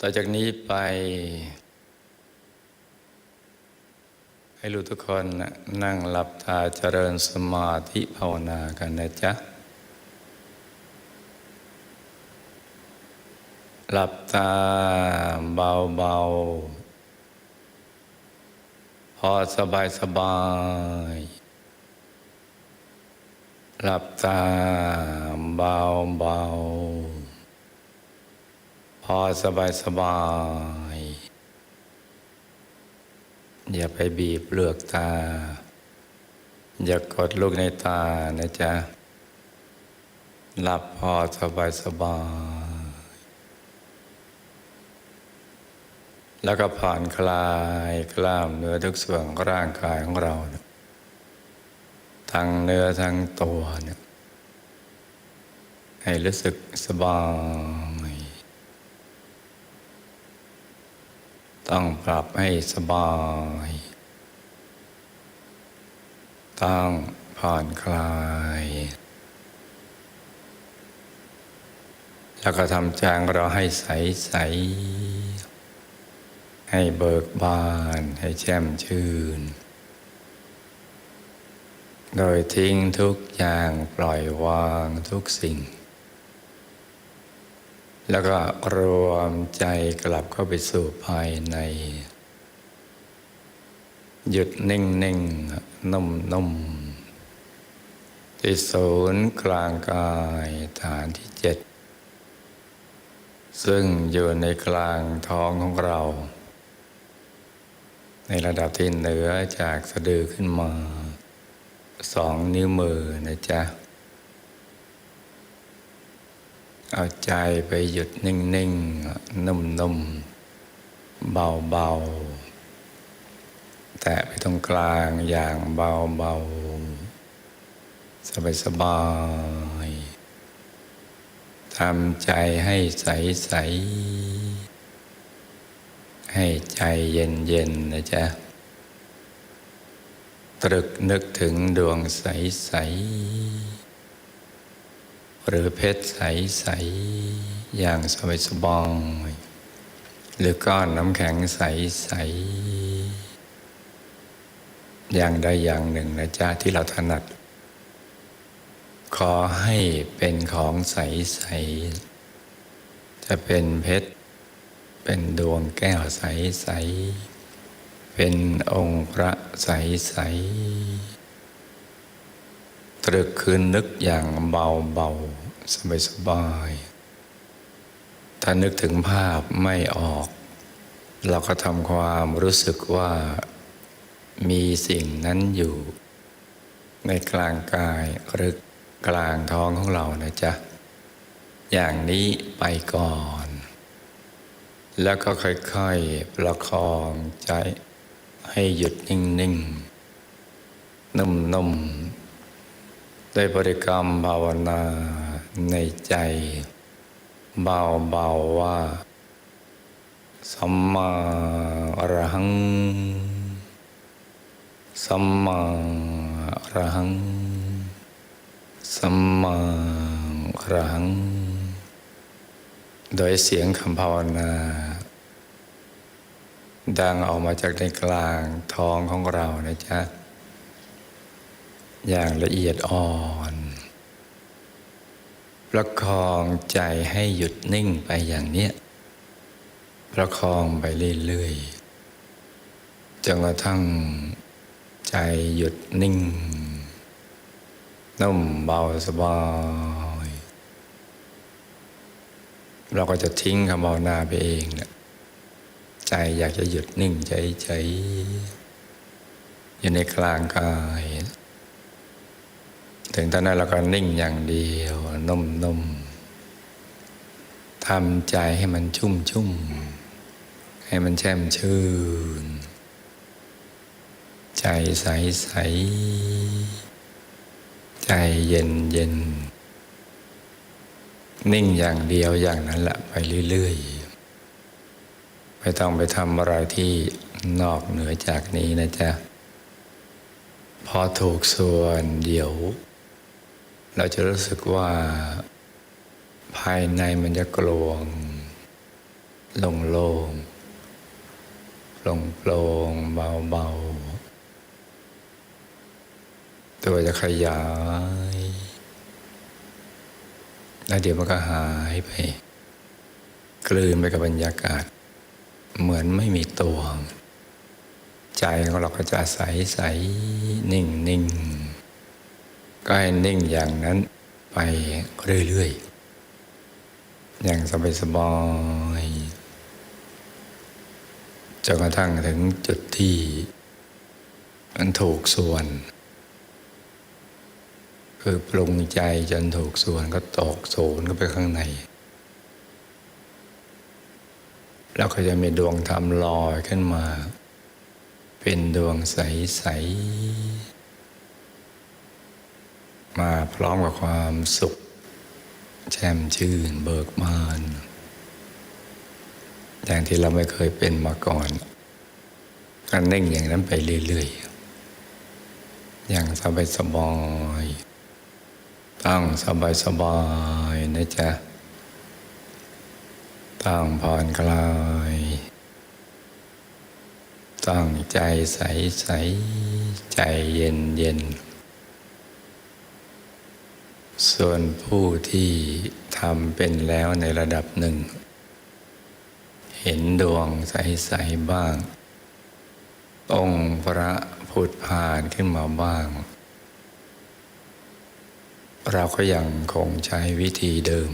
ต่อจากนี้ไป ให้รู้ทุกคนนั่งหลับตาเจริญสมาธิภาวนากันนะจ๊ะ หลับตาเบาๆ พอสบายสบายๆหลับตาเบาๆ พอสบายสบาย อย่าไปบีบเปลือกตา อย่ากดลูกในตานะจ๊ะ หลับพอสบายสบาย แล้วก็ผ่อนคลายกล้ามเนื้อทุกส่วนของร่างกายของเรา ทั้งเนื้อทั้งตัวเนี่ยให้รู้สึกสบาย ต้องปรับให้สบาย ต้องผ่อนคลาย แล้วก็ทำจของเราให้ใสใส ให้เบิกบาน ให้แช่มชื่น โดยทิ้งทุกอย่างปล่อยวางทุกสิ่ง แล้วก็รวมใจกลับเข้าไปสู่ภายใน หยุดนิ่งนิ่งนุ่มนุ่มที่ศูนย์กลางกายฐานที่เจ็ดซึ่งอยู่ในกลางท้องของเรา ในระดับที่เหนือจากสะดือขึ้นมา สองนิ้วมือนะจ๊ะ เอาใจไปหยุดนิ่งๆ นุ่มๆ เบาๆ แตะไปตรงกลางอย่างเบาๆ สบายๆทำใจให้ใสๆ ให้ใจเย็นๆ นะจ๊ะ ตรึกนึกถึงดวงใสๆ หรือเพชรใส ๆ อย่างสบายสบายหรือก้อนน้ำแข็งใส ๆ อย่างใดอย่างหนึ่งนะจ๊ะที่เราถนัด ขอให้เป็นของใส ๆ จะเป็นเพชร เป็นดวงแก้วใส ๆ เป็นองค์พระใส ๆ ตรึกคืนนึกอย่างเบาๆสบายๆถ้านึกถึงภาพไม่ออก เราก็ทำความรู้สึกว่า มีสิ่งนั้นอยู่ ในกลางกายหรือกลางท้องของเรานะจ๊ะ อย่างนี้ไปก่อน แล้วก็ค่อยๆประคองใจให้หยุดนิ่งๆนุ่มๆ ได้บริกรรมภาวนาในใจ เบาๆว่าสัมมาอรหัง สัมมาอรหัง สัมมาอรหัง โดยเสียงคำภาวนา ดังออกมาจากในกลางท้องของเรานะจ๊ะ อย่างละเอียดอ่อนประคองใจให้หยุดนิ่งไปอย่างเนี้ยประคองไปเรื่อยๆจนกระทั่งใจหยุดนิ่ง นุ่มเบาสบาย เราก็จะทิ้งคำภาวนาไปเองเนี่ยใจอยากจะหยุดนิ่งใจใจอยู่ในกลางกาย ถึงตอนนั้นเราก็นิ่งอย่างเดียวนุ่มๆทำใจให้มันชุ่มชุ่มให้มันแช่มชื่น ใจใสใสๆใจเย็นเย็นนิ่งอย่างเดียวอย่างนั้นแหละไปเรื่อยๆไม่ต้องไปทำอะไรที่นอกเหนือจากนี้นะจ๊ะ พอถูกส่วนเดี๋ยว เราจะรู้สึกว่าภายในมันจะกลวงโล่งโล่งโปร่งโปร่งเบาเบาตัวจะขยาย แล้วเดี๋ยวมันก็หายไป กลืนไปกับบรรยากาศ เหมือนไม่มีตัว ใจของเราก็จะใสใสนิ่งนิ่ง ก็ให้นิ่งอย่างนั้นไปเรื่อยๆ อย่างสบายๆจนกระทั่งถึงจุดที่มันถูกส่วน คือปรุงใจจนถูกส่วนก็ตกศูนก็ไปข้างใน แล้วก็จะมีดวงธรรมลอยขึ้นมา เป็นดวงใส ๆ มาพร้อมกับความสุข แช่มชื่นเบิกบาน อย่างที่เราไม่เคยเป็นมาก่อนก็นิ่งอย่างนั้นไปเรื่อยๆ อย่างสบายสบายตั้งสบายสบายนะจ๊ะตั้งผ่อนคลาย ตั้งใจใสใสใจเย็นเย็น ส่วนผู้ที่ทำเป็นแล้วในระดับหนึ่ง เห็นดวงใสๆบ้าง องค์พระผุดผ่านขึ้นมาบ้าง เราก็ยังคงใช้วิธีเดิม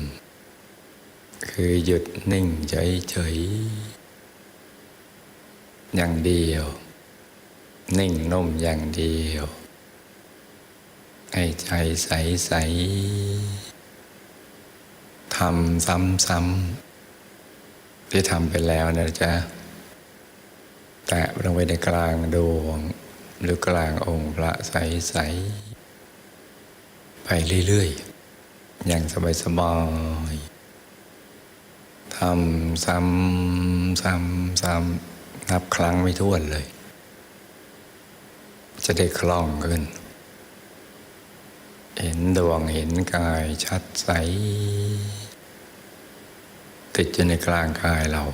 คือหยุดนิ่งเฉยๆอย่างเดียว นิ่งนุ่มอย่างเดียว ให้ใจใสๆทำซ้ำๆที่ทำไปแล้วนะจ๊ะ แตะลงไปในกลางดวง หรือกลางองค์พระใสๆไปเรื่อยๆ อย่างสบายๆทำซ้ำซ้ำซ้ำนับครั้งไม่ถ้วนเลย จะได้คล่องขึ้น เห็นดวงเห็นกายชัดใส ติดอยู่ในกลางกายเรา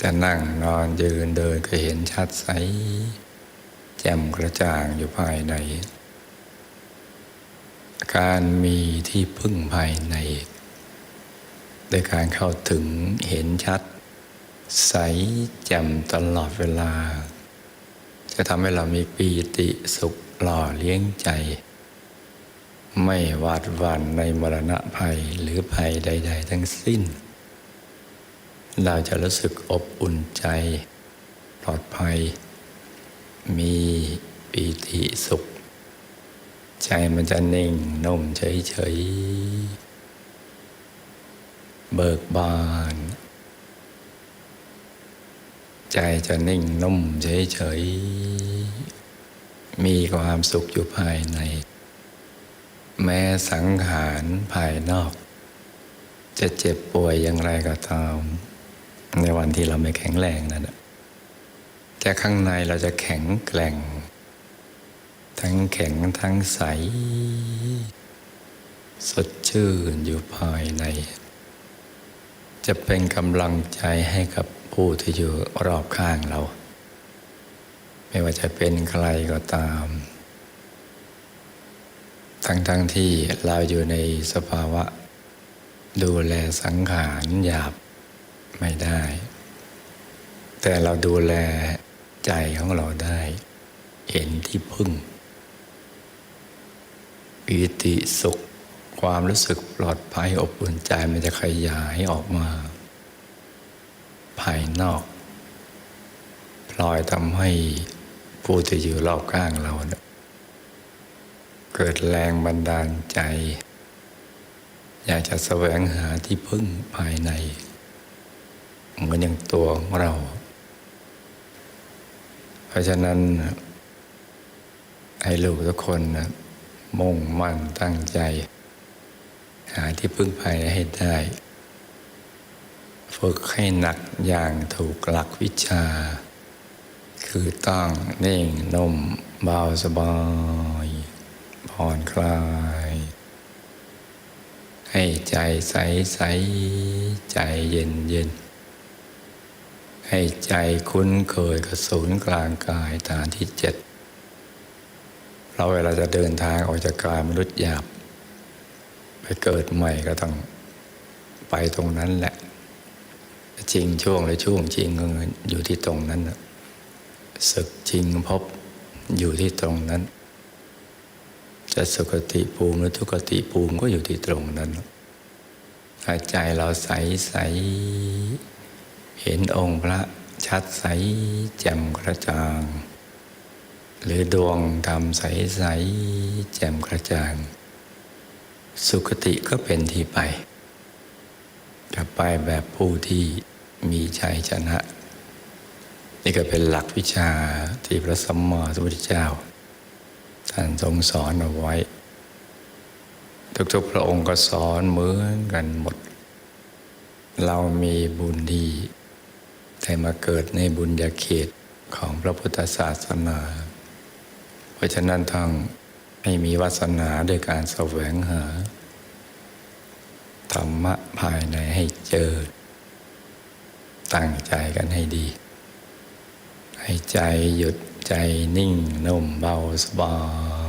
จะนั่งนอนยืนเดินก็เห็นชัดใส แจ่มกระจ่างอยู่ภายใน การมีที่พึ่งภายในโดยการเข้าถึงเห็นชัด ใสแจ่มตลอดเวลา จะทำให้เรามีปีติสุข หล่อเลี้ยงใจ ไม่หวาดหวั่นในมรณะภัยหรือภัยใด ๆ ทั้งสิ้น เราจะรู้สึกอบอุ่นใจปลอดภัย มีปีติสุข ใจมันจะนิ่งนุ่มเฉยๆ เบิกบานใจจะนิ่งนุ่มเฉยๆ มีความสุขอยู่ภายใน แม้สังขารภายนอก จะเจ็บป่วยอย่างไรก็ตาม ในวันที่เราไม่แข็งแรงนั่นน่ะแต่ข้างในเราจะแข็งแกร่ง ทั้งแข็งทั้งใส สดชื่นอยู่ภายใน จะเป็นกำลังใจให้กับผู้ที่อยู่รอบข้างเรา ไม่ว่าจะเป็นใครก็ตาม ทั้งๆทที่เราอยู่ในสภาวะ ดูแลสังขารหยาบไม่ได้ แต่เราดูแลใจของเราได้ เห็นที่พึ่งปิติสุขความรู้สึกปลอดภัยอบอุ่นใจมันจะขยายออกมา ภายนอกพลอยทำให้ ผู้ที่อยู่รอบข้างเราเนี่ยเกิดแรงบันดาลใจ อยากจะแสวงหาที่พึ่งภายในเหมือนอย่างตัวของเรา เพราะฉะนั้นให้ลูกทุกคนนะมุ่งมั่นตั้งใจ หาที่พึ่งภายในให้ได้ ฝึกให้หนักอย่างถูกหลักวิชา คือตั้งนิ่งนุ่มเบาสบายผ่อนคลาย ให้ใจใสใสใจเย็นเย็นให้ใจคุ้นเคยกับศูนย์กลางกายฐานที่เจ็ดเราเวลาจะเดินทางออกจากกายมนุษย์หยาบ ไปเกิดใหม่ก็ต้องไปตรงนั้นแหละจริงช่วงหรือช่วงจริงก็อยู่ที่ตรงนั้นนะ ศึกจริงพบอยู่ที่ตรงนั้น จะสุคติภูมิหรือทุกติภูมิก็อยู่ที่ตรงนั้นถ้าใจเราใสใสเห็นองค์พระชัดใสแจ่มกระจ่าง หรือดวงธรรมใสใสแจ่มกระจ่าง สุคติก็เป็นที่ไปจะไปแบบผู้ที่มีชัยชนะ นี่ก็เป็นหลักวิชาที่พระสัมมาสัมพุทธเจ้า ท่านทรงสอนเอาไว้ ทุกๆพระองค์ก็สอนเหมือนกันหมด เรามีบุญดีแต่มาเกิดในบุญญาเขตของพระพุทธศาสนา เพราะฉะนั้นต้งให้มีวาสนาโดยการแสวงหา ธรรมะภายในให้เจอ ตั้งใจกันให้ดี ให้ใจหยุดใจนิ่งนุ่มเบาสบาย